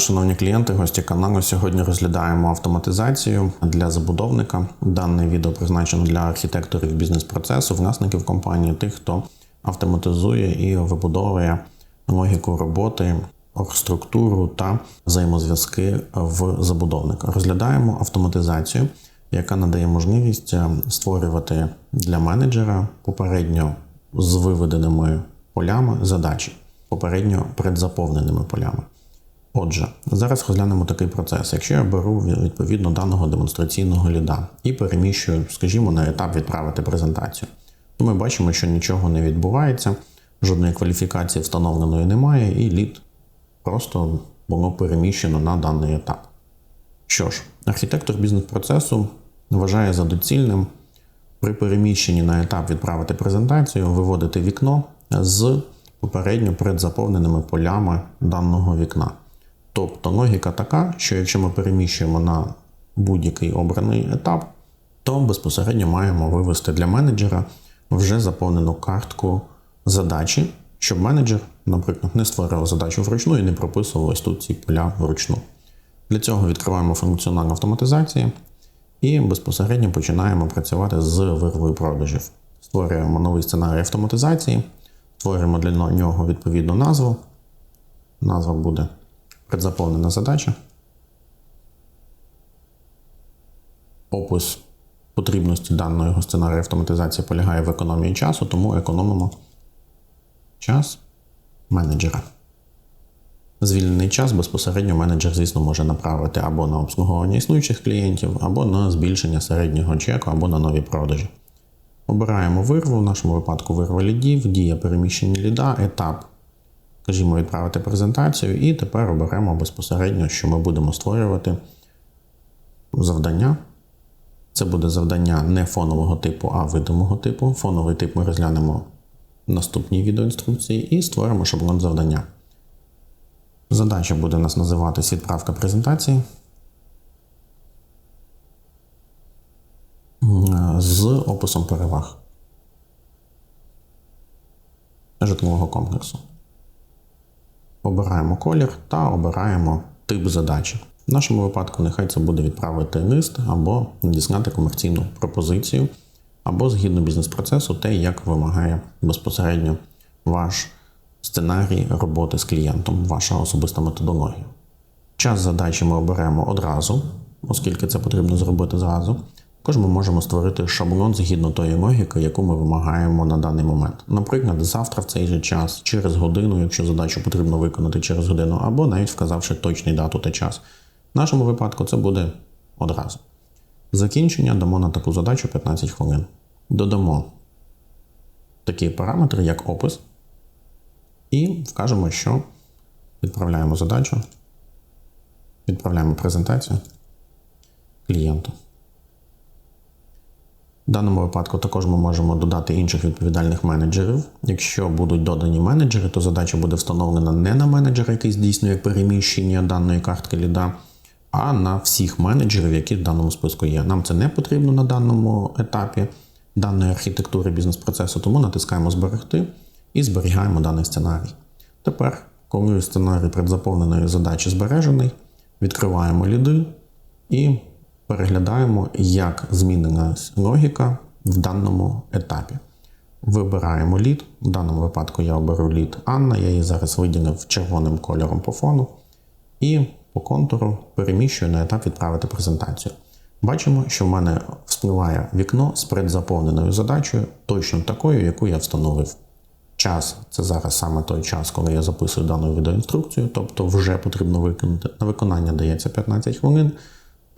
шановні клієнти, гості каналу. Сьогодні розглядаємо автоматизацію для забудовника. Дане відео призначено для архітекторів бізнес-процесу, власників компанії, тих, хто автоматизує і вибудовує логіку роботи, оргструктуру та взаємозв'язки в забудовника. Розглядаємо автоматизацію, яка надає можливість е, створювати для менеджера попередньо з виведеними полями задачі, попередньо предзаповненими полями. Отже, зараз розглянемо такий процес. Якщо я беру відповідно даного демонстраційного ліда і переміщую, скажімо, на етап відправити презентацію, то ми бачимо, що нічого не відбувається, жодної кваліфікації встановленої немає, і лід просто було переміщено на даний етап. Що ж, архітектор бізнес-процесу вважає за доцільним при переміщенні на етап відправити презентацію виводити вікно з попередньо предзаповненими полями даного вікна. Тобто логіка така, що якщо ми переміщуємо на будь-який обраний етап, то безпосередньо маємо вивести для менеджера вже заповнену картку задачі, щоб менеджер, наприклад, не створив задачу вручну і не прописував ось тут ці поля вручну. Для цього відкриваємо функціонал автоматизації і безпосередньо починаємо працювати з вирвою продажів. Створюємо новий сценарій автоматизації, створюємо для нього відповідну назву. Назва буде предзаповнена задача. Опис потрібності даного сценарію автоматизації полягає в економії часу, тому економимо час менеджера. Звільнений час безпосередньо менеджер, звісно, може направити або на обслуговування існуючих клієнтів, або на збільшення середнього чеку, або на нові продажі. Обираємо вирву, в нашому випадку вирва лідів, дія переміщення ліда, етап скажімо, відправити презентацію, і тепер оберемо безпосередньо, що ми будемо створювати завдання. Це буде завдання не фонового типу, а видимого типу. Фоновий тип ми розглянемо в наступній відеоінструкції і створимо шаблон завдання. Задача буде у нас називатися відправка презентації. З описом переваг житлового комплексу. Обираємо колір та обираємо тип задачі. В нашому випадку, нехай це буде відправити лист або надіслати комерційну пропозицію, або згідно бізнес-процесу, те, як вимагає безпосередньо ваш сценарій роботи з клієнтом, ваша особиста методологія. Час задачі ми оберемо одразу, оскільки це потрібно зробити зразу. Також ми можемо створити шаблон згідно тої логіки, яку ми вимагаємо на даний момент. Наприклад, завтра в цей же час, через годину, якщо задачу потрібно виконати через годину, або навіть вказавши точний дату та час. В нашому випадку це буде одразу. Закінчення дамо на таку задачу 15 хвилин. Додамо такі параметри, як опис, і вкажемо, що відправляємо задачу, відправляємо презентацію клієнту. В даному випадку також ми можемо додати інших відповідальних менеджерів. Якщо будуть додані менеджери, то задача буде встановлена не на менеджера, який здійснює переміщення даної картки ліда, а на всіх менеджерів, які в даному списку є. Нам це не потрібно на даному етапі даної архітектури бізнес-процесу, тому натискаємо Зберегти і зберігаємо даний сценарій. Тепер, коли сценарій предзаповненої задачі збережений, відкриваємо ліди і переглядаємо, як змінилась логіка в даному етапі. Вибираємо лід. В даному випадку я оберу лід Анна, я її зараз виділив червоним кольором по фону. І по контуру переміщую на етап відправити презентацію. Бачимо, що в мене вспливає вікно з предзаповненою задачею, точно такою, яку я встановив. Час це зараз саме той час, коли я записую дану відеоінструкцію, тобто вже потрібно виконати. На виконання дається 15 хвилин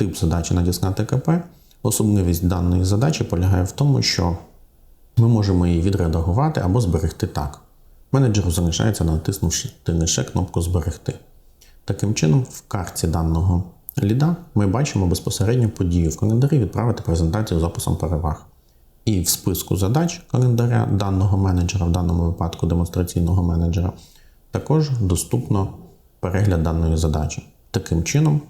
тип задачі надіслати КП. Особливість даної задачі полягає в тому, що ми можемо її відредагувати або зберегти так. Менеджеру залишається натиснувши лише кнопку Зберегти. Таким чином, в карті даного ліда ми бачимо безпосередньо подію в календарі відправити презентацію з описом переваг. І в списку задач календаря даного менеджера, в даному випадку демонстраційного менеджера, також доступно перегляд даної задачі. Таким чином,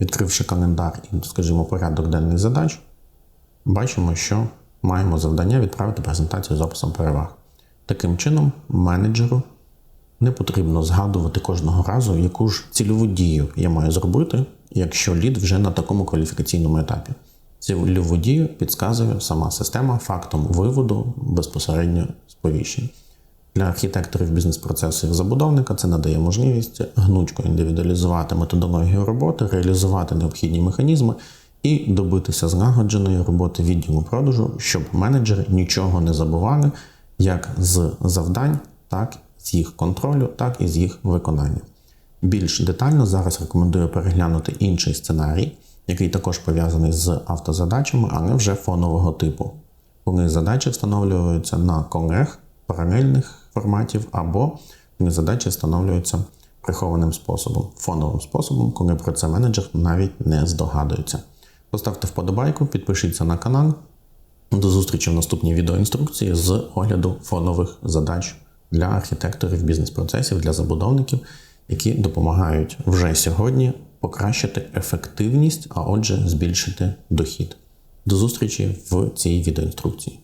Відкривши календар і, скажімо, порядок денних задач, бачимо, що маємо завдання відправити презентацію з описом переваг. Таким чином, менеджеру Не потрібно згадувати кожного разу, яку ж цільову дію я маю зробити, якщо лід вже на такому кваліфікаційному етапі. Цільову дію підказує сама система фактом виводу безпосередньо сповіщень. Для архітекторів бізнес-процесів забудовника це надає можливість гнучко індивідуалізувати методологію роботи, реалізувати необхідні механізми і добитися злагодженої роботи відділу продажу, щоб менеджери нічого не забували як з завдань, так з їх контролю, так і з їх виконання. Більш детально зараз рекомендую переглянути інший сценарій, який також пов'язаний з автозадачами, але вже фонового типу. Коли задачі встановлюються на колег паралельних форматів, або задачі встановлюються прихованим способом, фоновим способом, коли про це менеджер навіть не здогадується. Поставте вподобайку, підпишіться на канал. До зустрічі в наступній відеоінструкції з огляду фонових задач для архітекторів бізнес-процесів, для забудовників, які допомагають вже сьогодні покращити ефективність, а отже, збільшити дохід. До зустрічі в цій відеоінструкції.